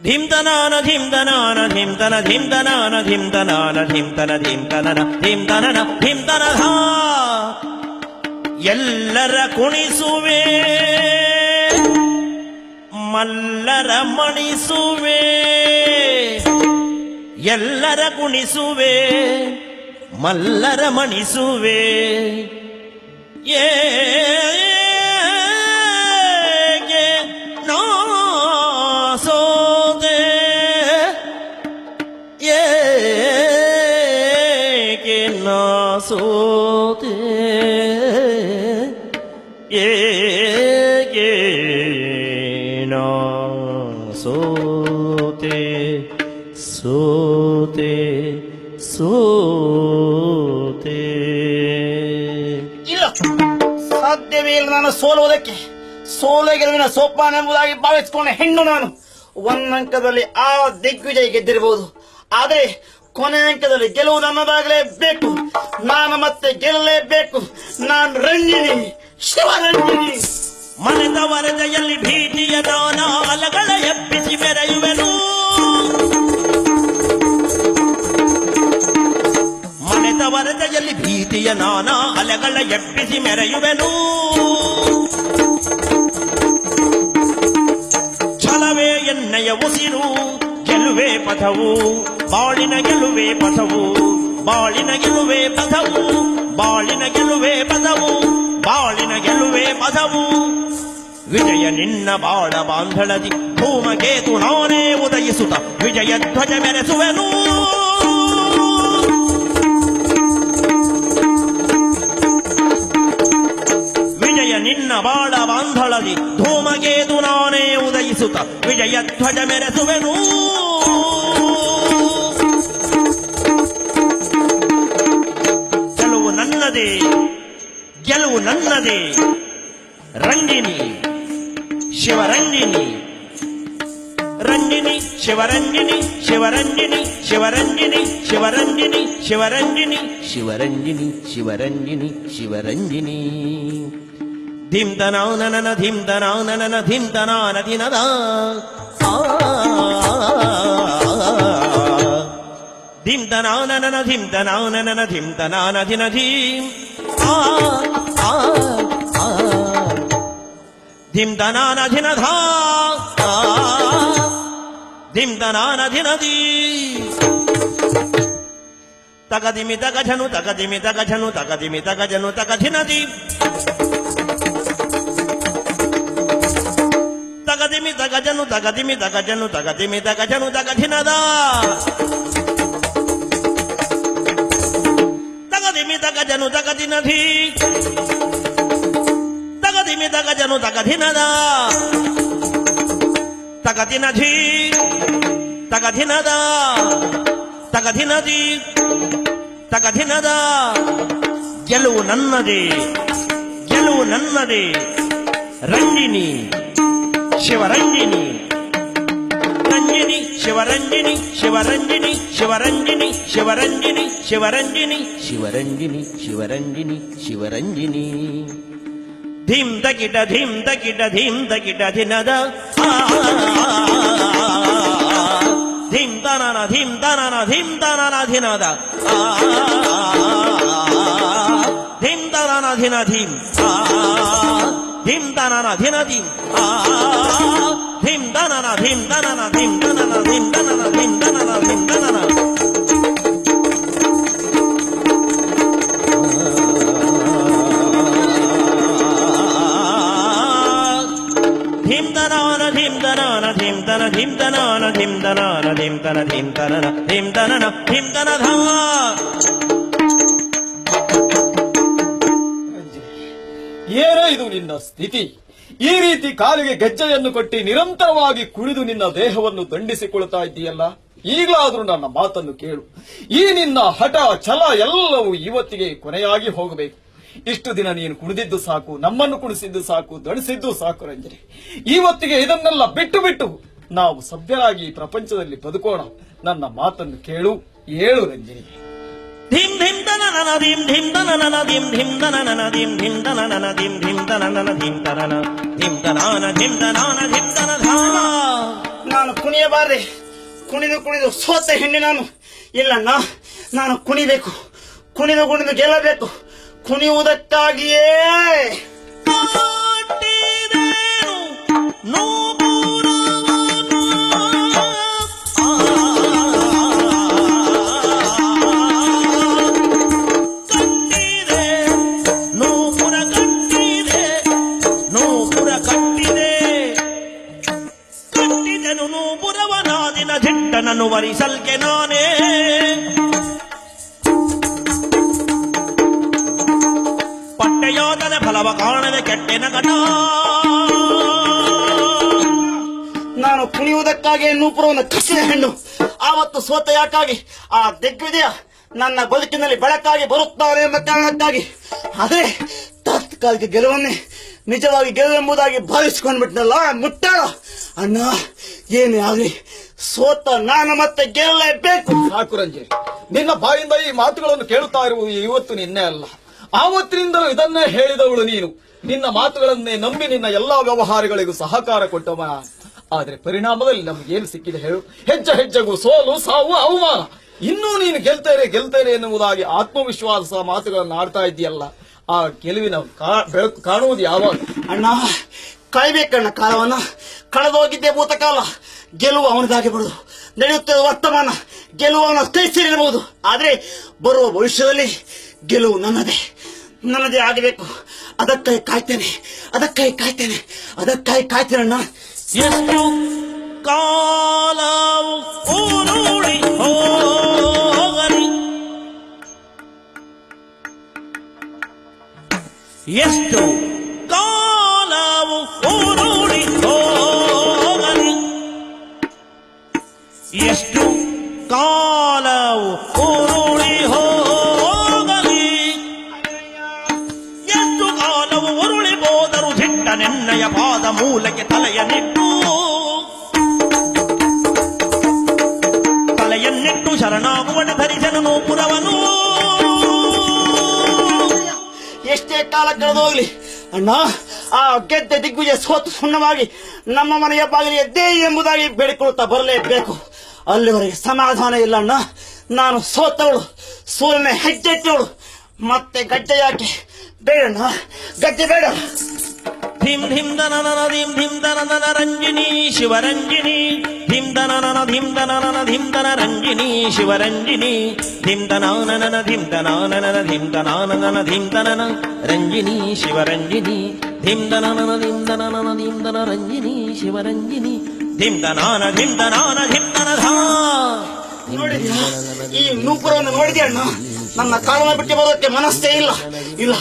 ಧಿಂತನಾನ ಧಿಂತನಾನ ಧಿಂತನ ಧಿಂತನಾನ ಧಿಂತನಾನ ಧಿಂತನ ಧಿಂತನನ ಧಿಂತನನ ಧಿಂತನಧ ಎಲ್ಲರ ಕುಣಿಸುವೆ, ಮಲ್ಲರ ಮಣಿಸುವೆ, ಎಲ್ಲರ ಕುಣಿಸುವೆ, ಮಲ್ಲರ ಮಣಿಸುವೆ. ಏಗೆ 소대 예게나 ಸೋತೆ ಸೋತೆ ಸೋತೆ. ಇಲ್ಲ, ಸಾಧ್ಯವೇ ಇಲ್ಲ ನಾನು ಸೋಲುವುದಕ್ಕೆ. ಸೋಲ ಗೆಲುವಿನ ಸೋಪಾನೆಂಬುದಾಗಿ ಭಾವಿಸಿಕೊಂಡ ಹೆಣ್ಣು ನಾನು. ಒಂದಂಕದಲ್ಲಿ ಆ ದಿಗ್ವಿಜಯ ಗೆದ್ದಿರಬಹುದು. ಆದರೆ ಕೊನೆ ಅಂಕದಲ್ಲಿ ಗೆಲುವು ನನ್ನದಾಗಲೇಬೇಕು ನಾನು ಮತ್ತೆ ಗೆಲ್ಲಲೇಬೇಕು. ನಾನು ರಂಜಿನಿ ಶಿವರಂಜಿನಿ ಮನೆತ ವರದೆಯಲ್ಲಿ ಭೀತಿಯ ದಾನ, ಅಲಗಳ ಎಬ್ಬಿಸಿ ಮೆರೆಯುವೆನು ಮನೆತ ವರದೆಯಲ್ಲಿ ಭೀತಿಯ ನಾನ ಅಲೆಗಳ ಎಬ್ಬಿಸಿ ಮೆರೆಯುವೆನು. ಛಲವೇ ಎನ್ನಯ ಉಸಿರು ಗೆಲುವೆ ಪಥವು. ಬಾಳಿನ ಗೆಲುವೆ ಪದವು ಬಾಳಿನ ಗೆಲುವೆ ಪದವು ಬಾಳಿನ ಗೆಲುವೆ ಪದವು ಬಾಳಿನ ಗೆಲುವೆ ಪದವು ವಿಜಯ ನಿನ್ನ ಬಾಳ ಬಾಂಧಳದಿ ಭೂಮಕೇತು ನಾನೇ ಉದಯಿಸುತ್ತ ವಿಜಯ ಧ್ವಜ ಮೆರೆಸುವೆನು. ವಿಜಯ ನಿನ್ನ ಬಾಳ ಬಾಂಧಳದಿ ಧೂಮಗೇತು ನಾನೇ ಉದಯಿಸುತ್ತ ವಿಜಯ ಧ್ವಜ ಮೆರೆಸುವೆನು. ಗೆಲುವು ನನ್ನದೇ ರಂಜಿನಿ ಶಿವರಂಜಿನಿ ರಂಜಿನಿ ಶಿವರಂಜಿನಿ ಶಿವರಂಜಿನಿ ಶಿವರಂಜಿನಿ ಶಿವರಂಜಿನಿ ಶಿವರಂಜಿನಿ ಶಿವರಂಜಿನಿ ಶಿವರಂಜಿನಿ ಶಿವರಂಜಿನಿ ಧಿಂತನಾನ ನನ ಧಿಂತನಾನ ನನ ಧಿಂತನಾನ ದಿನದ ಧಿಂತನಾನ ನನ ಧಿಂತನಾನ ನನ ಧಿಂತನಾನ ದಿನ ಧೀಂ ಆ ಆ ಆ ಧಿಂ ದನಾನ ಧಿನ ಧಾ ಆ, ಧಿಂ ದನಾನ ಧಿನ ಧೀ ತಗದಿಮಿ ತಗಜನು ತಗದಿಮಿ ತಗಜನು ತಗದಿಮಿ ತಗಜನು ತಗಧಿನ ಧೀ ತಗದಿಮಿ ತಗಜನು ತಗದಿಮಿ ತಗಜನು ತಗದಿಮಿ ತಗಜನು ತಗಧಿನದ যেন ডাকাতি না ঠিক ডাকাতি মে ডাকা যেন ডাকাতি না দা। ডাকাতি না ঠিক ডাকাতি না দা। দি ডাকাতি না দা। ಗೆಲುವು ನನ್ನದೇ ಗೆಲುವು ನನ್ನದೇ ರಂಜಿನಿ ಶಿವರಂಜಿನಿ ರಂಜಿನಿ ಶಿವರಂಜಿನಿ ಶಿವರಂಜಿನಿ ಶಿವರಂಜಿನಿ ಶಿವರಂಜಿನಿ ಶಿವರಂಜಿನಿ ಶಿವರಂಜಿನಿ ಶಿವರಂಜಿನಿ ಶಿವರಂಜಿನಿ ಧಿಂ ದಕಿಟ ಧಿಂ ದಕಿಟ ಧಿಂ ದಕಿಟ ಧಿನದ ಆ, ಧಿಂ ದನನ ಧಿಂ ದನನ ಧಿಂ ದನನ ಧಿನದ ಆ, ಧಿಂ ದನನ ಧಿಂ ಆ, ಧಿಂ ದನನ ಧಿಂ ಆ, ಧಿಂ ದನನ ಧಿಂ ದನನ ಧಿಂ ದನನ ಧಿಂ ದನನ ಧಿಂ ದನನ ಧಿಂ ದನನ ಧಿಂದನಾನ ಧಿಂದನಾನ ಧಿಂದನ ಧಿಂದನಾನ ಧಿಂದನಾನ ಧಿಂದನ ಧಿಂದನನ ಧಿಂದನನ ಧಿಂದನಧ ಏನೋ ಇದು ನಿನ್ನ ಸ್ಥಿತಿ ಈ ರೀತಿ ಕಾಲಿಗೆ ಗೆಜ್ಜೆಯನ್ನು ಕೊಟ್ಟಿ ನಿರಂತರವಾಗಿ ಕುಡಿದು ನಿನ್ನ ದೇಹವನ್ನು ದಂಡಿಸಿಕೊಳ್ತಾ ಇದ್ದೀಯಲ್ಲ? ಈಗಲಾದರೂ ನನ್ನ ಮಾತನ್ನು ಕೇಳು. ಈ ನಿನ್ನ ಹಠ, ಛಲ ಎಲ್ಲವೂ ಇವತ್ತಿಗೆ ಕೊನೆಯಾಗಿ ಹೋಗಬೇಕು. ಇಷ್ಟು ದಿನ ನೀನು ಕುಣಿದಿದ್ದು ಸಾಕು, ನಮ್ಮನ್ನು ಕುಣಿಸಿದ್ದು ಸಾಕು ದಣಿಸಿದ್ದು ಸಾಕು ರಂಜನೆ ಇವತ್ತಿಗೆ ಇದನ್ನೆಲ್ಲ ಬಿಟ್ಟು ಬಿಟ್ಟು ನಾವು ಸಭ್ಯರಾಗಿ ಪ್ರಪಂಚದಲ್ಲಿ ಬದುಕೋಣ. ನನ್ನ ಮಾತನ್ನು ಕೇಳು, ಏಳು ರಂಜನಿ ನನ ದಿಂ ಧಿಂ ದನ ನನ ದಿಂ ಧಿಂ ದನ ನನ ದಿಂ ಧಿಂ ದನ ನನ ದಿಂ ಧಿಂ ದನ ನನ ದಿಂ ದನ ಧಿಂ ದನ ಧಿಂ ದನ ಧಿಂ ದನ ನಾನು ಕುಣಿಯಬಾರ್ದೆ. ಕುಣಿದು ಕುಣಿದು ಸೋತೆ ಹೆಣ್ಣೆ ನಾನು. ಇಲ್ಲಣ್ಣ ನಾನು ಕುಣಿಬೇಕು. ಕುಣಿದು ಕುಣಿದು ಗೆಲ್ಲಬೇಕು. ಕುಣಿಯುವುದಕ್ಕಾಗಿಯೇ. ನೋ ದಿಟ್ಟನನ್ನು ವರಿಸಲ್ಕೆ ನಾನೇ ಫಲವ ಕಾಣದೆ ಕೆಟ್ಟೆನ ಕಟ ನಾನು ಕುಣಿಯುವುದಕ್ಕಾಗಿ ನೂಪುರವನ್ನು ಕಸಿದ ಹೆಣ್ಣು. ಆವತ್ತು ಸೋತ ಯಾಕಾಗಿ? ಆ ದಿಗ್ವಿಜಯ ನನ್ನ ಬದುಕಿನಲ್ಲಿ ಬೆಳಕಾಗಿ ಬರುತ್ತಾರೆ ಎಂಬ ಕಾರಣಕ್ಕಾಗಿ. ಅದೇ ತಾತ್ಕಾಲಿಕ ಗೆಲುವನ್ನೇ ನಿಜವಾಗಿ ಗೆಲುವೆಂಬುದಾಗಿ ಭಾವಿಸಿಕೊಂಡ್ಬಿಟ್ನಲ್ಲ ಮುಟ್ಟ ಅಣ್ಣ, ಏನೇ ಆಗಲಿ ಸೋತ ನಾನು ಮತ್ತೆ ಗೆಲ್ಲಬೇಕು ಸಾಕು ನಿನ್ನ ಬಾಯಿಂದ ಈ ಮಾತುಗಳನ್ನು ಕೇಳುತ್ತಾ ಇರುವುದು ಇವತ್ತು ನಿನ್ನೆ ಅಲ್ಲ. ಆವತ್ತಿನಿಂದಲೂ ಇದನ್ನೇ ಹೇಳಿದವಳು ನೀನು. ನಿನ್ನ ಮಾತುಗಳನ್ನೇ ನಂಬಿ ನಿನ್ನ ಎಲ್ಲಾ ವ್ಯವಹಾರಗಳಿಗೂ ಸಹಕಾರ ಕೊಟ್ಟವ. ಆದ್ರೆ ಪರಿಣಾಮದಲ್ಲಿ ಏನು ಸಿಕ್ಕಿದೆ ಹೇಳು. ಹೆಜ್ಜೆ ಹೆಜ್ಜೆಗೂ ಸೋಲು ಸಾವು ಅವಮಾನ. ಇನ್ನೂ ನೀನು ಗೆಲ್ತೇನೆ ಗೆಲ್ತೇನೆ ಎನ್ನುವುದಾಗಿ ಆತ್ಮವಿಶ್ವಾಸ ಮಾತುಗಳನ್ನು ಆಡ್ತಾ ಇದೆಯಲ್ಲ ಆ ಗೆಲುವಿನ ಬೆಳಕು ಕಾಣುವುದು ಯಾವಾಗ? ಅಣ್ಣ ಕಾಯ್ಬೇಕಣ್ಣ ಕಾಲವನ್ನ. ಕಳೆದೋಗಿದ್ದೆ ಭೂತಕಾಲ. ಗೆಲುವು ಅವನದಾಗಿರಬಹುದು ನಡೆಯುತ್ತಿರುವ ವರ್ತಮಾನ ಗೆಲುವು ಅವನ ಕೈ ಸೇರಿರಬಹುದು ಆದರೆ ಬರುವ ಭವಿಷ್ಯದಲ್ಲಿ ಗೆಲುವು ನನ್ನದೇ. ನನ್ನದೇ ಆಗಬೇಕು. ಅದಕ್ಕಾಗಿ ಕಾಯ್ತೇನೆ. ಅದಕ್ಕಾಗಿ ಕಾಯ್ತೇನೆ. ಅದಕ್ಕಾಗಿ ಕಾಯ್ತೇನೆ ಅಣ್ಣ. ಎಷ್ಟು ಹೋಗಲಿ. ಎಷ್ಟು ಕಾಲವು ನೆನ್ನಯ ಪಾದ ಮೂಲಕ್ಕೆ ತಲೆಯನ್ನಿಟ್ಟು ತಲೆಯನ್ನಿಟ್ಟು ಶರಣಾಗುವಣ ಧರಿಸನು ಪುರವನು ಎಷ್ಟೇ ಕಾಲ ಕಳೆದೋಗ್ಲಿ ಅಣ್ಣ, ಆ ಗೆದ್ದ ದಿಗ್ವಿಜಯ ಸೋತು ಸುಣ್ಣವಾಗಿ ನಮ್ಮ ಮನೆಯ ಬಾಗಿಲು ಎದ್ದೇ ಎಂಬುದಾಗಿ ಬೇಡಿಕೊಳ್ಳುತ್ತಾ ಬರಲೇಬೇಕು. ಅಲ್ಲಿವರೆಗೆ ಸಮಾಧಾನ ಇಲ್ಲ ಅಣ್ಣ. ನಾನು ಸೋತವಳು, ಸೂರ್ಯನ ಹೆಜ್ಜೆಟ್ಟವಳು ಮತ್ತೆ ಗಡ್ಡೆ ಯಾಕೆ? ಬೇಡಣ್ಣ, ಗಡ್ಡೆ ಬೇಡ. ಧಿಂ ಧಿಂ ದನನ ಧಿಂ ಧಿಂ ದನನ ರಂಜಿನಿ ಶಿವರಂಜಿನಿ ಧಿಂ ದನನ ಧಿಂ ದನನ ಧಿಂ ದನ ರಂಜಿನಿ ಶಿವರಂಜಿನಿ ಧಿಂ ದನಾನನ ಧಿಂ ದನಾನನ ಧಿಂ ನನ ಧಿಂ ದನನ ರಂಜಿನಿ ಶಿವರಂಜಿನಿ ಧಿಂ ದನನ ಧಿಂ ದನನ ಧಿಂ ದನ ರಂಜಿನಿ ಶಿವರಂಜಿನಿ ಧಿಂ ದನಾನ ಧಿಂ ದನಾನ ಧಿಂ ದನ ಧಾ ನೋಡಿದ್ಯಾ ಈ ನೂಪುರವನ್ನು ನೋಡಿದ್ಯಾ ಅಣ್ಣ ನನ್ನ ಕಾಲನ ಬಿಟ್ಟು ಬರೋಕ್ಕೆ ಮನಸ್ಸೇ ಇಲ್ಲ ಇಲ್ಲ